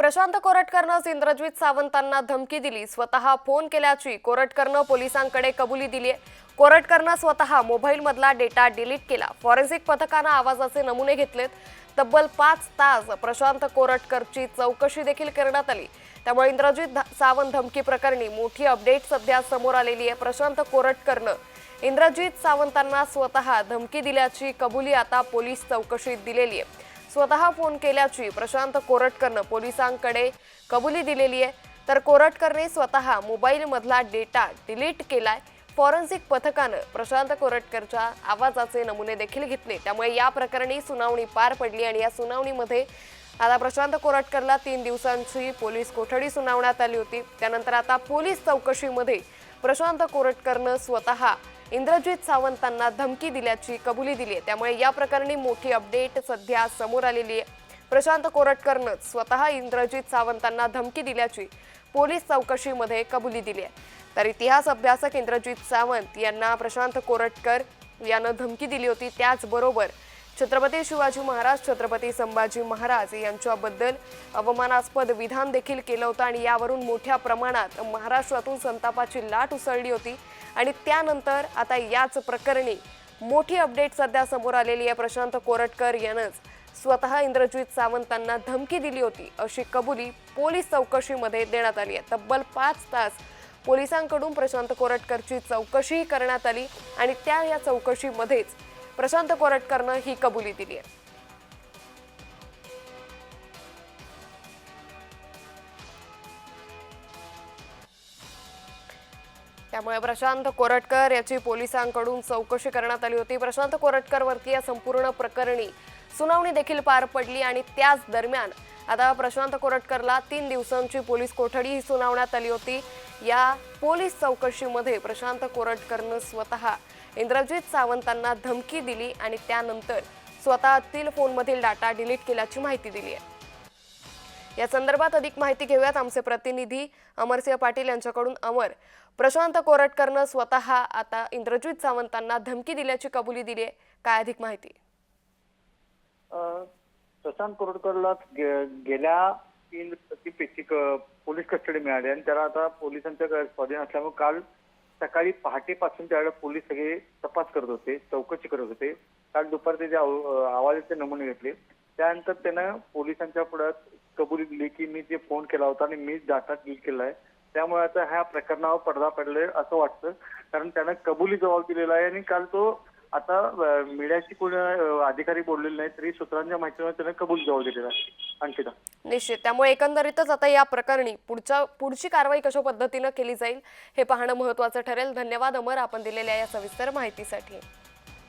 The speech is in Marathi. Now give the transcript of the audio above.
प्रशांत कोरटकरनंच इंद्रजित सावंतांना धमकी दिली. स्वतः फोन केल्याची कोरटकरनं पोलिसांकडे कबुली दिली आहे कोरटकरनं स्वतः मोबाईलमधला डेटा डिलीट केला. फॉरेन्सिक पथकानं आवाजाचे नमुने घेतलेत. तब्बल पाच तास प्रशांत कोरटकरची चौकशी देखील करण्यात आली. त्यामुळे इंद्रजित सावंत धमकी प्रकरणी मोठी अपडेट सध्या समोर आलेली आहे. प्रशांत कोरटकरनं इंद्रजित सावंतांना स्वतः धमकी दिल्याची कबुली आता पोलीस चौकशीत दिलेली आहे. स्वतः फोन केल्याची प्रशांत कोरटकरनं पोलिसांकडे कबुली दिलेली आहे. तर कोरटकरने स्वतः मोबाईलमधला डेटा डिलीट केलाय. फॉरेन्सिक पथकानं प्रशांत कोरटकरच्या आवाजाचे नमुने देखील घेतले. त्यामुळे या प्रकरणी सुनावणी पार पडली आणि या सुनावणीमध्ये आता प्रशांत कोरटकरला तीन दिवसांची पोलीस कोठडी सुनावण्यात आली होती. त्यानंतर आता पोलीस चौकशीमध्ये प्रशांत कोरटकरनं स्वतः इंद्रजित सावंतांना धमकी दिल्याची कबुली दिली आहे. त्यामुळे या प्रकरणी मोठी अपडेट सध्या समोर आलेली आहे. प्रशांत कोरटकरनं स्वतः इंद्रजित सावंतांना धमकी दिल्याची पोलीस चौकशीमध्ये कबुली दिली आहे. तर इतिहास अभ्यासक इंद्रजित सावंत यांना प्रशांत कोरटकर यानं धमकी दिली होती. त्याचबरोबर छत्रपती शिवाजी महाराज छत्रपती संभाजी महाराज यांच्याबद्दल अवमानास्पद विधान देखील केलं होतं आणि यावरून मोठ्या प्रमाणात महाराष्ट्रातून संतापाची लाट उसळली होती. आणि त्यानंतर आता याच प्रकरणी मोठी अपडेट सध्या समोर आलेली आहे. प्रशांत कोरटकर यानंच स्वतः इंद्रजित सावंतांना धमकी दिली होती. अशी कबुली पोलीस चौकशीमध्ये देण्यात आली आहे. तब्बल पाच तास पोलिसांकडून प्रशांत कोरटकरची चौकशीही करण्यात आली आणि त्या या चौकशीमध्येच प्रशांत कोरटकरनं ही कबुली दिली आहे. त्यामुळे प्रशांत कोरटकर याची पोलिसांकडून चौकशी करण्यात आली होती. प्रशांत कोरटकरवरती या संपूर्ण प्रकरणी सुनावणी देखील पार पडली आणि त्याच दरम्यान आता प्रशांत कोरटकरला तीन दिवसांची पोलीस कोठडी सुनावण्यात आली होती. या पोलीस चौकशीमध्ये प्रशांत कोरटकरनं स्वतः इंद्रजित सावंतांना धमकी दिली आणि त्यानंतर स्वतःतील फोनमधील डाटा डिलीट केल्याची माहिती दिली आहे या संदर्भात अधिक माहिती घेऊयात आमचे प्रतिनिधी अमरसिंह पाटील यांच्याकडून अमर प्रशांत कोरटकरनं स्वतः आता इंद्रजित सावंतांना धमकी दिल्याची कबुली दिली आहे काय अधिक माहिती प्रशांत कोरटकरला गे- गेल्या तीन पोलीस कस्टडी मिळाली आणि त्याला आता पोलिसांच्या स्वाधीन असल्यामुळे काल सकाळी पहाटेपासून त्यावेळेला पोलीस सगळे तपास करत होते चौकशी करत होते. काल दुपारी त्याचे आवाजाचे नमुने घेतले त्यानंतर त्यानं पोलिसांच्या पुढे कबुली दिली की मी जे फोन केला होता आणि मी डाटा क्लिक केला आहे. त्यामुळे आता ह्या प्रकरणावर पडदा पडलाय असं वाटतं. कारण त्यानं कबुली जबाब दिलेला आहे आणि काल तो आता मीडियाशी कोण अधिकारी बोललेले नाही तरी सूत्रांच्या माहितीमुळे त्यानं कबूल जबाब दिलेला आहे. अंकिता निश्चित. त्यामुळे एकंदरीतच आता या प्रकरणी पुढच्या पुढची कारवाई कशा पद्धतीनं केली जाईल हे पाहणं महत्वाचं ठरेल. धन्यवाद अमर आपण दिलेल्या या सविस्तर माहितीसाठी.